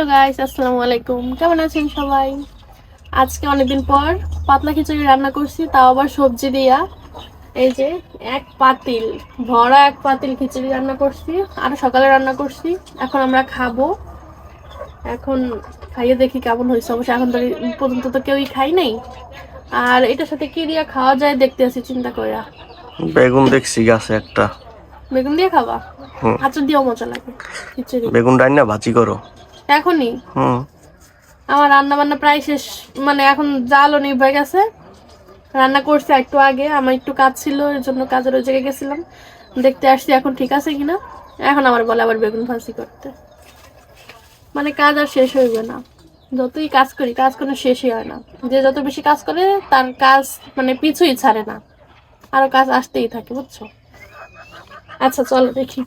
Hello guys আসসালামু আলাইকুম। কেমন আছেন সবাই? আজকে অনেকদিন পর পাতলা খিচুড়ি রান্না করছি তাও আবার সবজি দিয়া। এই যে এক পাতিল ভরা এক পাতিল খিচুড়ি রান্না করছি আর সকালে রান্না করছি। এখন আমরা খাব। এখন খাইয়ে দেখি কেমন হয়েছে। অবশ্য এখন তো পর্যন্ত তো কেউই খাই নাই। আর এটার সাথে কি দিয়া খাওয়া যায় দেখতে আছি চিন্তা কইরা। বেগুন দেখছি গাছে একটা। বেগুন দিয়ে খাবা? হুম। আচার দিয়েও মজা লাগে খিচুড়ি। বেগুন ডাইন না ভাজি করো। এখনই? আমার রান্না বান্না প্রায় শেষ মানে এখন জালও নিভে গেছে। রান্না করছি একটু আগে আমার একটু কাজ ছিল এর জন্য কাজের ওই জায়গায় গেছিলাম। দেখতে আসছি এখন ঠিক আছে কিনা। এখন আমার বলে আবার বেগুন ভাজি করতে। মানে কাজ আর শেষ হইবে না। যতই কাজ করি কাজ কোনো শেষই হয় না। যে যত বেশি কাজ করে তার কাজ মানে পিছুই ছাড়ে না। আরও কাজ আসতেই থাকে বুঝছ? আচ্ছা চলো দেখি।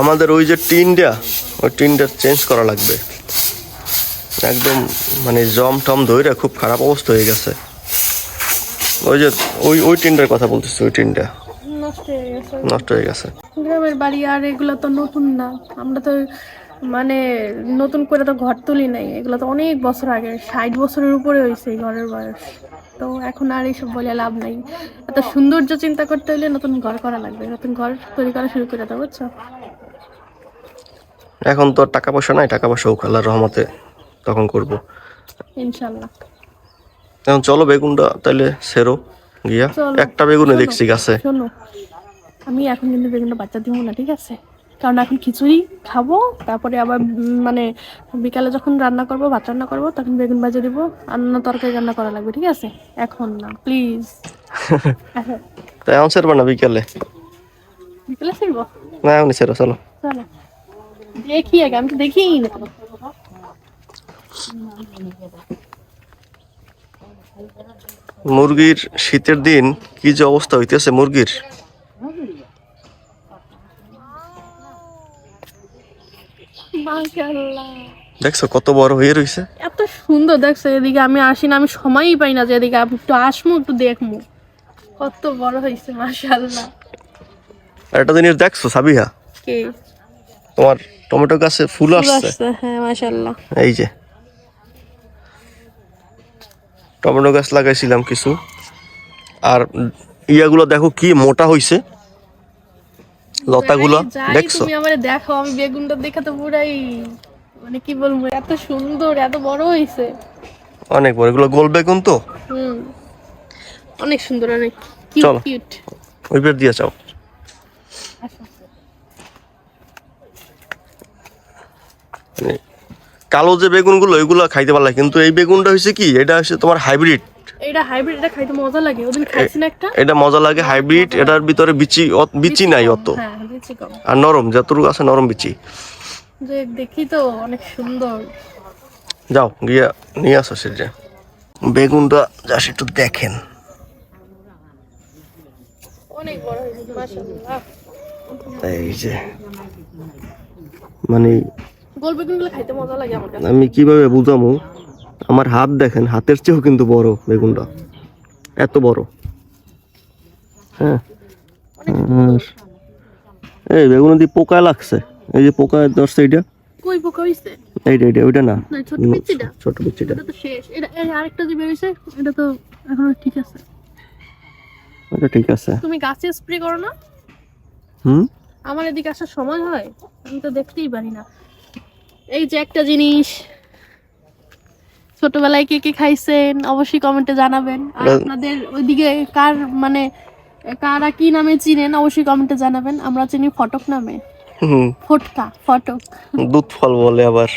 আমাদের ওই যে টিনটা ওই টিনটা চেঞ্জ করা লাগবে। একদম মানে জম টম ধইরা খুব খারাপ অবস্থা হয়ে গেছে। ওই যে ওই ওই টিনটার কথা বলতেছি ওই টিনটা। নষ্ট হয়ে গেছে। গ্রামের বাড়ি আর এগুলো তো নতুন না। আমরা তো মানে নতুন করে তো ঘর তুলি নাই। এগুলো তো অনেক বছর আগে ষাট বছরের উপরে হয়েছে এই ঘরের বয়স। তো এখন আর এইসব বলে লাভ নাই। এত সৌন্দর্য চিন্তা করতে হলে নতুন ঘর করা লাগবে। নতুন ঘর তৈরি করা শুরু করে দাও বুঝছ? এখন তো টাকা পয়সা নাই টাকা পয়সা হোক আল্লাহর রহমতে তখন করব। ইনশাল্লাহ। এখন চলো বেগুনটা তাহলে সেরো গিয়া। একটা বেগুনে। দেখছি গাছে। শোনো আমি এখন কিন্তু বেগুনটা বাচ্চা দিব না ঠিক আছে? কারণ এখন খিচুড়ি খাব তারপরে আবার মানে বিকালে যখন রান্না করব ভাত রান্না করব তখন বেগুন ভাজা দিব। আর অন্য তরকারি রান্না করা লাগবে ঠিক আছে? এখন না প্লিজ তাই এখন সেরবা না বিকেলে? বিকালে ফিরবো না এখন সেরো চলো। চলো। দেখি আগে আমি তো না। মুরগির শীতের দিন কি যে অবস্থা হইতেছে মুরগির? দেখছ কত বড় হয়ে রইছে? এত সুন্দর দেখছ এদিকে আমি আসি না আমি সময়ই পাই না যে এদিকে আমি একটু আসব একটু দেখব কত বড় হয়েছে মাশাআল্লাহ। একটা জিনিস দেখছ সাবিহা? কে? তোমার টমেটো গাছে ফুল আসছে? হ্যাঁ মাশাআল্লাহ। এই যে। টমেটো গাছ লাগাইছিলাম কিছু। আর ইয়াগুলো দেখো কি মোটা হইছে। লতাগুলো দেখছ? তুমি আমারে দেখো আমি বেগুনটা দেখে তো পুরাই মানে কি বলব এত সুন্দর এত বড় হয়েছে অনেক বড় এগুলো গোল বেগুন তো? হুম। অনেক সুন্দর অনেক চলো। কিউট কিউট ওই বের দিয়ে চাও কালো যে বেগুনগুলো এগুলো খাইতে পারলা কিন্তু এই বেগুনটা হয়েছে কি এটা হচ্ছে তোমার হাইব্রিড। এটা হাইব্রিড এটা খাইতে মজা লাগে ওদিন খাইছি না একটা? এটা মজা লাগে হাইব্রিড এটার ভিতরে বিচি বিচি নাই অত। হ্যাঁ আর নরম যতটুকু আছে নরম বিচি। যে দেখি তো অনেক সুন্দর। যাও গিয়া নিয়ে আসো সে যে বেগুনটা যা একটু দেখেন। অনেক বড় হয়েছে মাশাআল্লাহ। এই যে মানে আমি কীভাবে বুঝামো? আমার হাত দেখেন হাতের চেয়েও কিন্তু বড় বেগুনটা। এত বড়। হ্যাঁ। আর এই বেগুন দিয়ে পোকা লাগছে। এই যে পোকা ধরছে এইটা। কই পোকা হইছে? এইটা এইটা ওইটা না। ছোট এটা তো শেষ। এটা আরেকটা যে এটা তো এখনও ঠিক আছে। ওটা ঠিক আছে। তুমি গাছে স্প্রে করো না? হুম? আমার এদিকে আসার সময় হয় আমি তো দেখতেই পারি না। এই যে একটা জিনিস ছোটবেলায় কে কে খাইছেন অবশ্যই কমেন্টে জানাবেন। আর আপনাদের ওইদিকে কার মানে কারা কি নামে চিনেন অবশ্যই কমেন্টে জানাবেন। আমরা চিনি ফটক নামে। ফটকা ফটক। দুধ ফল বলে আবার।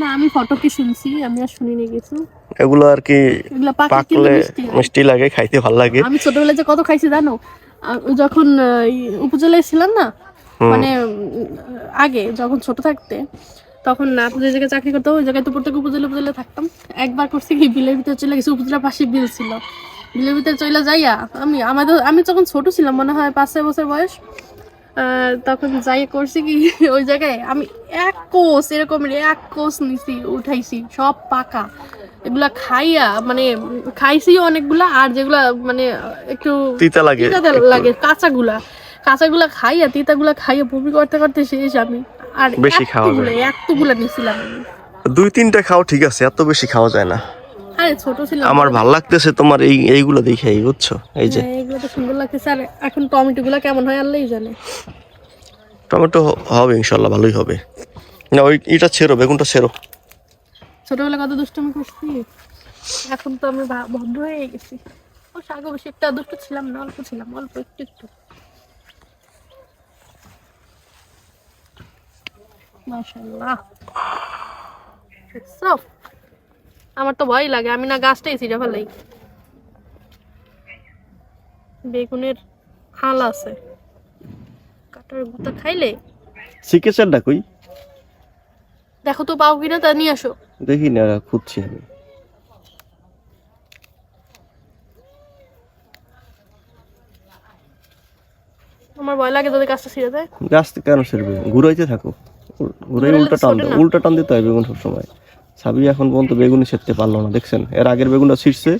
না আমি ফটকই শুনছি আমি আর শুনিনি কিছু। এগুলো আর কি এগুলো পাকলে মিষ্টি লাগে। খাইতে ভালো লাগে। আমি ছোটবেলায় যে কত খাইছি জানো? যখন উপজেলায় ছিলাম না মানে আগে যখন ছোট থাকতে তখন না যে জায়গায় চাকরি করতাম ওই জায়গায় তো প্রত্যেক উপজেলা উপজেলা থাকতাম। একবার করছি কি বিলের ভিতরে চলে গেছি উপজেলার পাশে বিল ছিল। বিলের ভিতরে চলে যাইয়া আমি আমাদের আমি যখন ছোট ছিলাম মনে হয় পাঁচ ছয় বছর বয়স তখন যাই করছি কি ওই জায়গায় আমি এক কোষ এরকম এক কোষ নিছি উঠাইছি সব পাকা। এগুলা খাইয়া মানে খাইছি অনেকগুলা আর যেগুলা মানে একটু তিতা লাগে তিতা লাগে কাঁচাগুলা। কাঁচাগুলা খাইয়া তিতাগুলা খাইয়া বমি করতে করতে শেষ আমি। আর বেশি খাওয়া যায়। এতগুলো নিছিলাম দুই তিনটা খাও ঠিক আছে এত বেশি খাওয়া যায় না। আরে ছোট ছিলাম আমার ভালো লাগতেছে তোমার এই এইগুলো দেখে এই বুঝছ? এই যে হ্যাঁ, এগুলো তো সুন্দর লাগতেছে। আর এখন টমেটো গুলা কেমন হয় আল্লাহই জানে। টমেটো হবে ইনশাল্লাহ ভালোই হবে। না ওই এটা ছেড়ো বেগুনটা ছেড়ো। ছোটবেলা কত দুষ্টুমি করছি? এখন তো আমি ভদ্র হয়ে গেছি। ও আগে বেশি একটা দুষ্ট ছিলাম না অল্প ছিলাম অল্প একটু একটু। মাশাআল্লাহ। দেখছ? আমার তো ভয় লাগে আমি না গাছটাই ছিঁড়ে ফেলাই। বেগুনের হাল আছে। কাটার গুতা খাইলে? চিকেচার ডাকুই দেখো তো পাও কিনা তা নিয়ে আসো। দেখি না খুঁজছি আমি। আমার ভয় লাগে যদি গাছটা ছিঁড়ে দেয়। গাছ কেন ছেড়বে? ঘুরাইতে থাকো। ঘুরাইলে উল্টা টান না। উল্টা টান দিতে হয় বেগুন সবসময়। সাবি এখন পর্যন্ত বেগুনই ছেড়তে পারল না দেখছেন? এর আগের বেগুনটা ছিঁড়ছে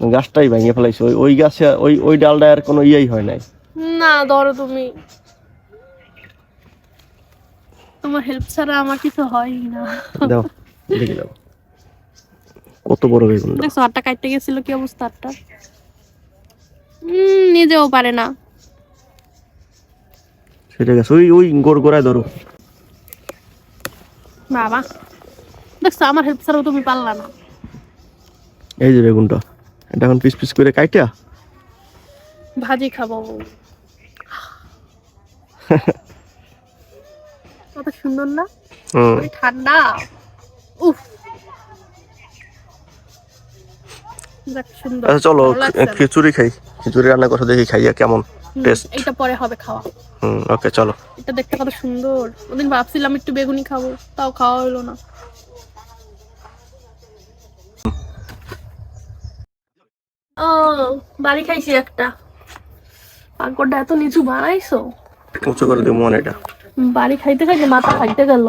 গাছটাই ভেঙে ফেলাইছে। ওই ওই গাছে ওই ওই ডালটা আর কোনো ইয়েই হয় নাই। না ধরো তুমি। তোমার হেল্প ছাড়া আমার কিছু হয়ই না। দাও দেখি দাও। কত বড় বেগুন দেখছ আটটা কাটতে গেছিল কি অবস্থা আটটা? নিজেও পারে না। সেটা গেছে। ওই ওই গোড় গোড়ায় ধরো। বাবা দেখছ আমার হেল্প ছাড়াও তুমি পারলা না। এই যে বেগুনটা এটা এখন পিস পিস করে কাইটা? ভাজি খাব। কত সুন্দর না? ওই ঠান্ডা। উফ। আচ্ছা চলো। খিচুড়ি খাই। খিচুড়ি রান্না করে দেখি খাইয়া কেমন? টেস্ট এইটা পরে হবে খাওয়া। হুম ওকে চলো। এটা দেখতে কত সুন্দর। ওদিন ভাবছিলাম একটু বেগুনি খাব তাও খাওয়া হলো না। ও বাড়ি খাইছি একটা। পাকড়টা এত নিচু বানাইছো? উঁচু করে দিব মনে এটা। বাড়ি খাইতে খাইতে মাথা খাইতে গেল।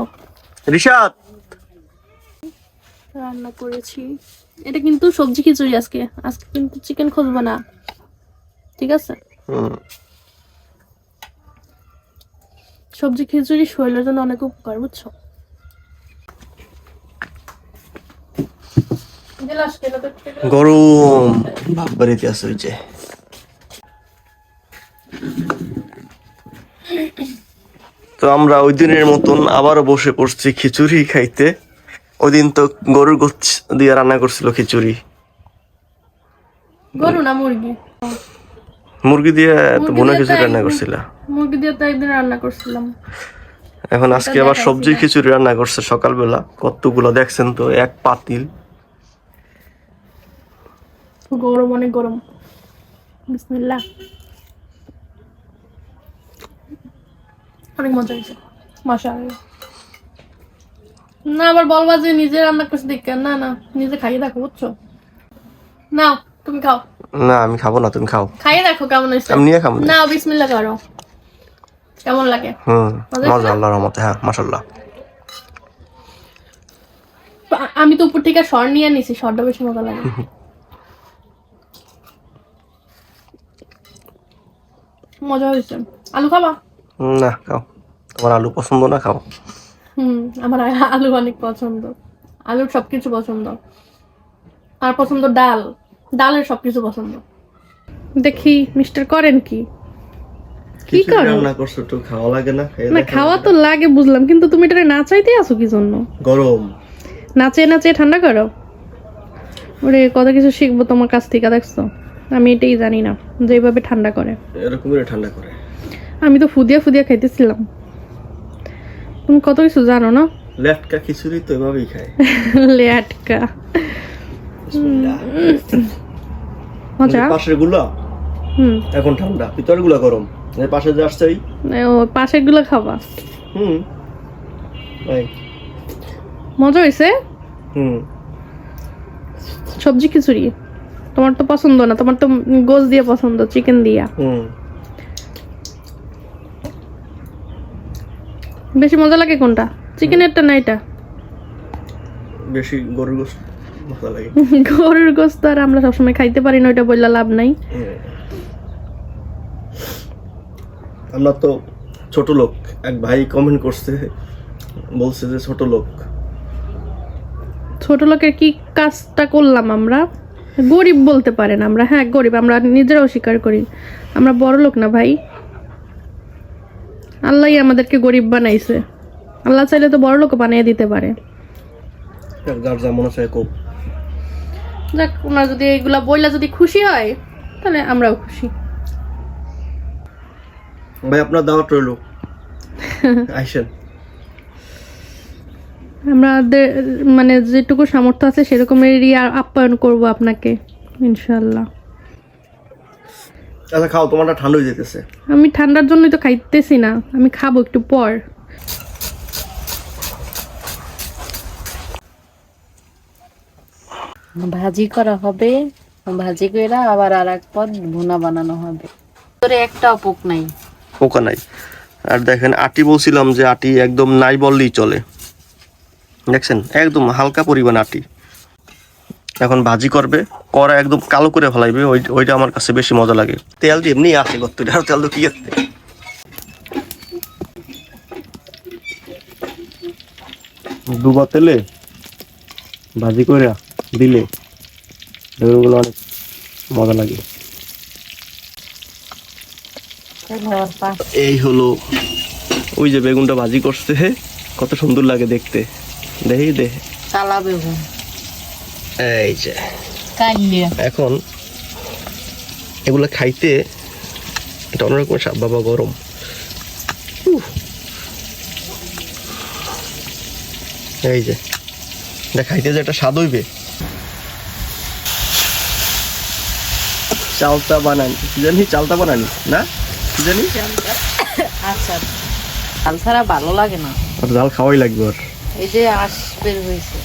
রিশাদ! রান্না করেছি। এটা কিন্তু সবজি খিচুড়ি আজকে। আজকে কিন্তু চিকেন খুঁজবো না। ঠিক আছে? সবজি খিচুড়ি শরীরের জন্য অনেক উপকার বুঝছ? গরম। ভাব বাড়িতে আছে ওই তো আমরা ওই দিনের মতন আবারও বসে পড়ছি খিচুড়ি খাইতে। ওই দিন তো গরুর গোছ দিয়ে রান্না করছিল খিচুড়ি। গরু না মুরগি? মুরগি দিয়ে তো বোনা খিচুড়ি রান্না করছিল? মুরগি দিয়ে তো একদিন রান্না করছিলাম। এখন আজকে আবার সবজি খিচুড়ি রান্না করছে সকালবেলা। কতগুলো দেখছেন তো? এক পাতিল। গরম অনেক গরম। বিসমিল্লাহ। অনেক মজা হয়েছে। মশা না আবার বলবা যে নিজে রান্না করছে দেখে না না নিজে খাইয়ে দেখো বুঝছ? নাও। তুমি খাও। না আমি খাব না তুমি খাও। খাইয়ে দেখো কেমন হয়েছে। আমি নিয়ে খাব। না বিসমিল্লাহ করো। কেমন লাগে? হুম মজা আল্লাহর রহমতে হ্যাঁ মাশাল্লাহ আ- আমি তো উপর থেকে নিয়ে নিছি বেশি মজা লাগে। মজা হয়েছে। আলু খাবা? না খাও। তোমার আলু পছন্দ না খাও। হুম আমার আলু অনেক পছন্দ। আলুর সবকিছু পছন্দ। আর পছন্দ ডাল। ডালের সবকিছু পছন্দ। দেখি মিস্টার করেন কি। কি করো? রান্না করছ একটু খাওয়া লাগে না? না খাওয়া তো লাগে বুঝলাম। কিন্তু তুমি এটা না চাইতে আসো কি জন্য? গরম। নাচে নাচে ঠান্ডা করো? ওরে কত কিছু শিখব তোমার কাছ থেকে দেখছ? আমি এটাই জানি না যে এইভাবে ঠান্ডা করে। এরকমই ঠান্ডা করে। আমি তো ফুদিয়া ফুদিয়া খাইতেছিলাম। তুমি কত কিছু জানো না? লেটকা খিচুড়ি তো এভাবেই খায়। লেটকা। মজা পাশেরগুলা এখন ঠান্ডা ভিতরেরগুলা গরম পাশে যে আসছে ও পাশেরগুলো খাবা। হুম। মজা হয়েছে হুম। সবজি খিচুড়ি। তোমার তো পছন্দ না তোমার তো গোস দিয়ে পছন্দ চিকেন দিয়া। হুম। বেশি মজা লাগে কোনটা? চিকেনেরটা না এটা? বেশি গরুর গোস্ত ভালো লাগে। গরুর গোস তো আর আমরা সবসময় খাইতে পারি না ওইটা বললে লাভ নাই। আমরা তো ছোট লোক এক ভাই কমেন্ট করছে বলছে যে ছোট লোক। ছোট লোকের কি কাজটা করলাম আমরা? গরিব বলতে পারেন আমরা হ্যাঁ গরিব আমরা নিজেরাও স্বীকার করি। আমরা বড় লোক না ভাই। আল্লাহই আমাদেরকে গরিব বানাইছে। আল্লাহ চাইলে তো বড় লোক বানিয়ে দিতে পারে। যার যা মনে চায় কোপ যাক ওনার যদি এইগুলা বইলা যদি খুশি হয় তাহলে আমরাও খুশি। ভাই আপনার দাওয়াত রইল। আইসেন। আমাদের মানে যেটুকু সামর্থ্য আছে সেরকমেরই আপ্যায়ন করব আপনাকে ইনশাল্লাহ আচ্ছা খাও তোমারটা ঠান্ডা হয়ে যেতেছে। আমি ঠান্ডার জন্যই তো খাইতেছি না আমি খাব একটু পর। ভাজি করা হবে। ভাজি করে আবার আর এক পদ ভুনা বানানো হবে। তোরে একটাও পোক নাই। পোকা নাই। আর দেখেন, আটি বলছিলাম যে আটি একদম নাই বললেই চলে। দেখছেন? একদম হালকা পরিমাণ আটি। এখন ভাজি করবে করা একদম কালো করে ফেলাইবে, ওই ওইটা আমার কাছে বেশি মজা লাগে। তেল যে এমনি আছে গত আর তেল তো কি আছে? ডুবা তেলে ভাজি করে দিলে বেগুনগুলো অনেক মজা লাগে। এই হলো ওই যে বেগুনটা ভাজি করছে কত সুন্দর লাগে দেখতে। দেখি দে। কালা বেগুন। এই যে। কালিয়া এখন এগুলো খাইতে এটা অন্যরকম স্বাদ বাবা গরম। উফ। এই যে। এটা খাইতে যে একটা স্বাদ হইবে। চালতা বানানি কি জানি চালতা বানানি না কি জানি? আচ্ছা চাল ছাড়া ভালো লাগে না। আর জাল খাওয়াই লাগবে ওর এই যে আঁশ বের হয়েছে।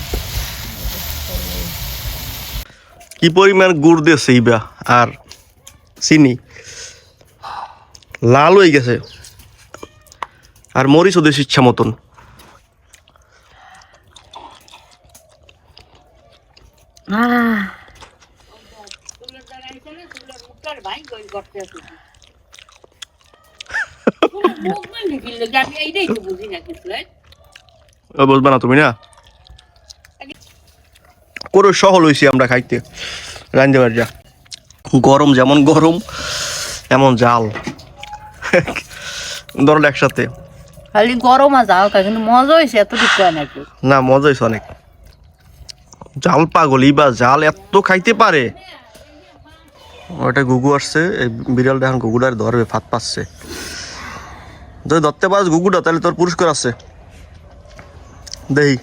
কি পরিমাণ গুড় দিয়েছে ইবা আর চিনি? লাল হয়ে গেছে। আর মরিচও দিয়েছে ইচ্ছা মতন। আহ বুঝবা না তুমি না? কোনো সহল হয়েছি আমরা খাইতে। রান্ধতে পারি যা গরম যেমন গরম এমন জাল। ধরল একসাথে। খালি গরম আছে হালকা কিন্তু মজা হয়েছে নাকি? না মজা হয়েছে অনেক। জাল পাগল বা জাল এত খাইতে পারে। ওটা গুগু আসছে এই বিড়ালটা এখন গুগুটার ধরবে ফাত পাচ্ছে। যদি ধরতে পারিস গুগুটা তাহলে তোর পুরস্কার আছে। দেই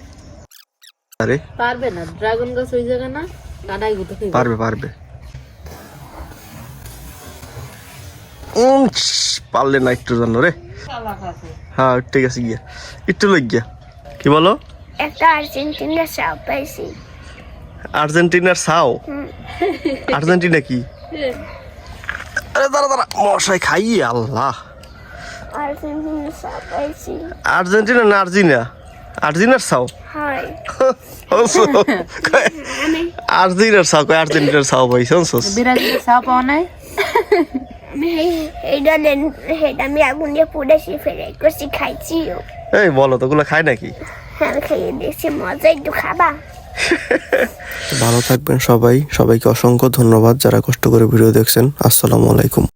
আরে। পারবে না ড্রাগন গাছ ওই জায়গা না দাদাই গুতো পারবে পারবে। উম, পারলে না একটু জন্য রে। হ্যাঁ ঠিক আছে গিয়া। একটু লই গিয়া। কি বলো? একটা আর্জেন্টিনা চাপ পাইছি। আর্জেন্টিনার সাও? আর্জেন্টিনা কি? আরে দাঁড়া দাঁড়া। মশাই খাইয়ে আল্লাহ। আর্জেন্টিনা না আর্জিনা আর্জিনার সাও হয় আর্জেন্টিনার সাও কয় আর্জেন্টিনার সাও ভাই শুনছস চা পাওয়া নাই? আমি এই- আগুন দিয়ে পুড়েছি করছি বলো তো ওগুলো খায় নাকি? হ্যাঁ খেয়ে দেখছি মজা একটু খাবা। ভালো থাকবেন সবাই। সবাইকে অসংখ্য ধন্যবাদ যারা কষ্ট করে ভিডিও দেখছেন। আসসালামু আলাইকুম।